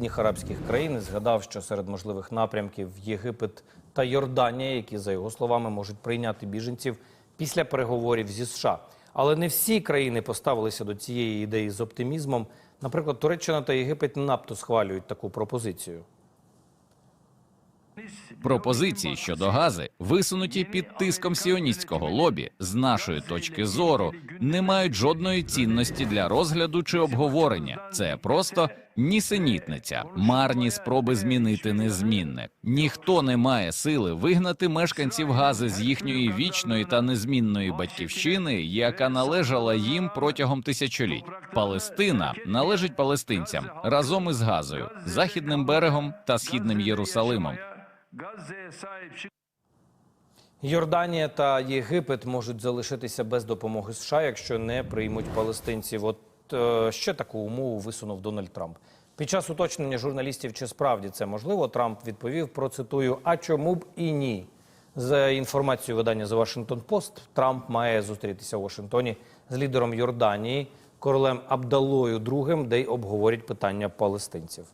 Сусідніх арабських країн згадав, що серед можливих напрямків Єгипет та Йорданія, які за його словами можуть прийняти біженців після переговорів зі США. Але не всі країни поставилися до цієї ідеї з оптимізмом. Наприклад, Туреччина та Єгипет не надто схвалюють таку пропозицію. Пропозиції щодо гази, висунуті під тиском сіоністського лобі, з нашої точки зору, не мають жодної цінності для розгляду чи обговорення. Це просто нісенітниця, марні спроби змінити незмінне. Ніхто не має сили вигнати мешканців гази з їхньої вічної та незмінної батьківщини, яка належала їм протягом тисячоліть. Палестина належить палестинцям разом із Газою, західним берегом та східним Єрусалимом. Йорданія та Єгипет можуть залишитися без допомоги США, якщо не приймуть палестинців. От е, ще таку умову висунув Дональд Трамп. Під час уточнення журналістів, чи справді це можливо, Трамп відповів процитую: а чому б і ні? За інформацією видання The Washington Post, Трамп має зустрітися у Вашингтоні з лідером Йорданії, королем Абдалою II, де й обговорять питання палестинців.